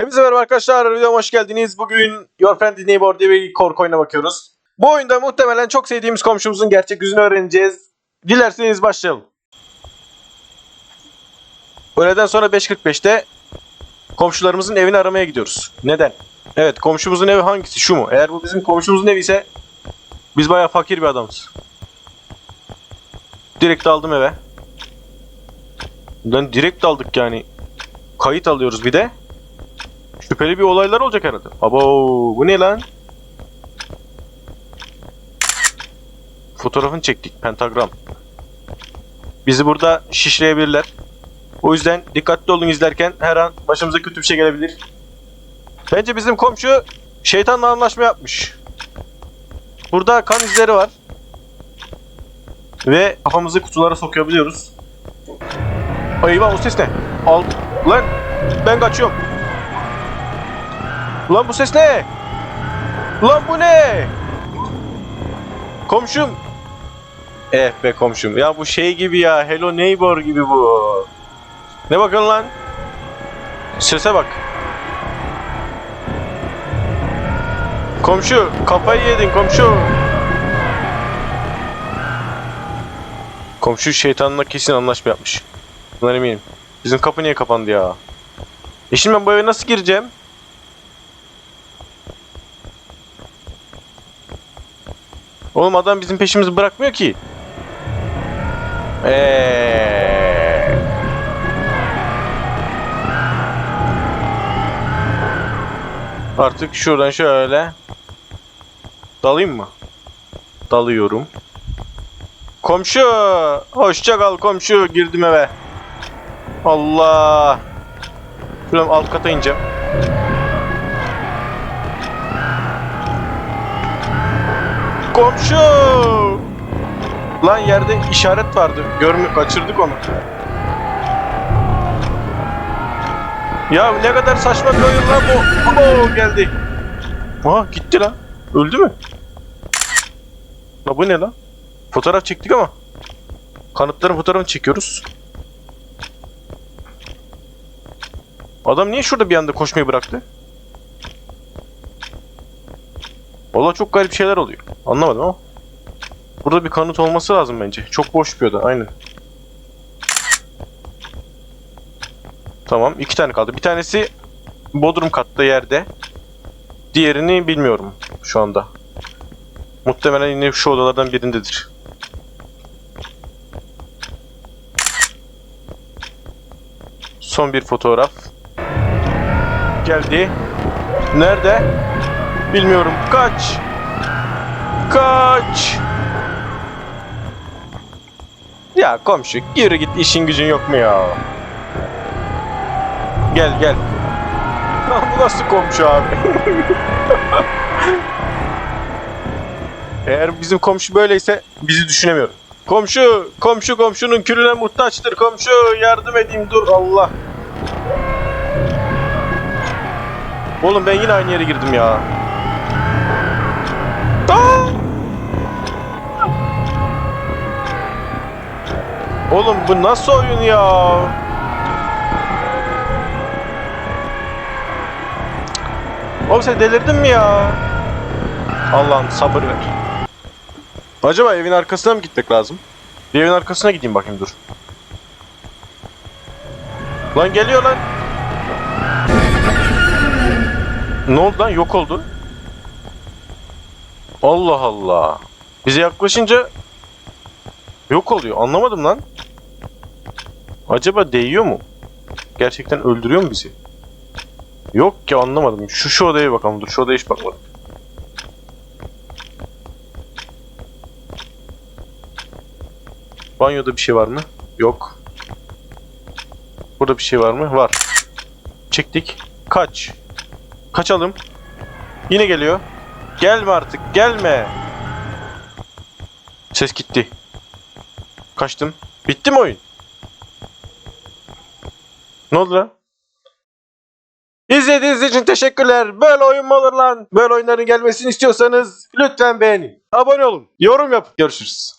Hepinize merhaba arkadaşlar. Videoma hoş geldiniz. Bugün Your Friendly Neighbor diye bir korku oyuna bakıyoruz. Bu oyunda muhtemelen çok sevdiğimiz komşumuzun gerçek yüzünü öğreneceğiz. Dilerseniz başlayalım. Öğleden sonra 5.45'te komşularımızın evini aramaya gidiyoruz. Neden? Evet komşumuzun evi hangisi? Şu mu? Eğer bu bizim komşumuzun evi ise biz bayağı fakir bir adamız. Direkt aldım eve. Lan direkt aldık yani. Kayıt alıyoruz bir de. Şüpheli bir olaylar olacak herhalde. Abo bu ne lan? Fotoğrafını çektik. Pentagram. Bizi burada şişleyebilirler. O yüzden dikkatli olun izlerken her an başımıza kötü bir şey gelebilir. Bence bizim komşu şeytanla anlaşma yapmış. Burada kan izleri var. Ve kafamızı kutulara sokabiliyoruz. Eyvah o ses ne? Al. Lan ben kaçıyorum. Ulan bu ses ne? Ulan bu ne? Komşum. Eh be komşum. Ya bu şey gibi ya. Hello Neighbor gibi bu. Ne bakın lan? Sese bak. Komşu kafayı yedin komşu. Komşu şeytanla kesin anlaşma yapmış. Bundan eminim. Bizim kapı niye kapandı ya? E şimdi ben bu eve nasıl gireceğim? Oğlum adam bizim peşimizi bırakmıyor ki. Eee. Artık şuradan şöyle dalayım mı? Dalıyorum. Komşu, hoşça kal komşu. Girdim eve. Allah. Şuradan alt kata ineceğim. Komşu! Lan yerde işaret vardı. Görmü kaçırdık onu. Ya ne kadar saçma bir oyun lan bu. Abo geldi. Aha gitti lan. Öldü mü? La bu ne lan? Fotoğraf çektik ama. Kanıtların fotoğrafını çekiyoruz. Adam niye şurada bir anda koşmayı bıraktı? Valla çok garip şeyler oluyor. Anlamadım ama. Burada bir kanıt olması lazım bence. Çok boş bir oda. Aynen. Tamam. iki tane kaldı. Bir tanesi Bodrum katta yerde. Diğerini bilmiyorum şu anda. Muhtemelen yine şu odalardan birindedir. Son bir fotoğraf. Geldi. Nerede? Bilmiyorum. Kaç. Kaç. Ya komşu yürü git işin gücün yok mu ya? Gel gel. Bu nasıl komşu abi? Eğer bizim komşu böyleyse bizi düşünemiyorum. Komşu, komşu komşunun külüne muhtaçtır. Komşu yardım edeyim dur Allah. Oğlum ben yine aynı yere girdim ya. Oğlum bu nasıl oyun ya? Oğlum sen delirdin mi ya? Allah'ım sabır ver. Acaba evin arkasına mı gitmek lazım? Bir evin arkasına gideyim bakayım dur. Lan geliyor lan. Ne oldu lan? Yok oldu. Allah Allah. Bize yaklaşınca yok oluyor. Anlamadım lan. Acaba değiyor mu? Gerçekten öldürüyor mu bizi? Yok ki anlamadım. Şu şu odaya bakalım. Dur şu odaya hiç bakmadım. Banyoda bir şey var mı? Yok. Burada bir şey var mı? Var. Çektik. Kaç. Kaçalım. Yine geliyor. Gelme artık. Gelme. Ses gitti. Kaçtım. Bitti mi oyun? Ne oldu lan? İzlediğiniz için teşekkürler. Böyle oyun mu olur lan? Böyle oyunların gelmesini istiyorsanız lütfen beğenin. Abone olun. Yorum yapın. Görüşürüz.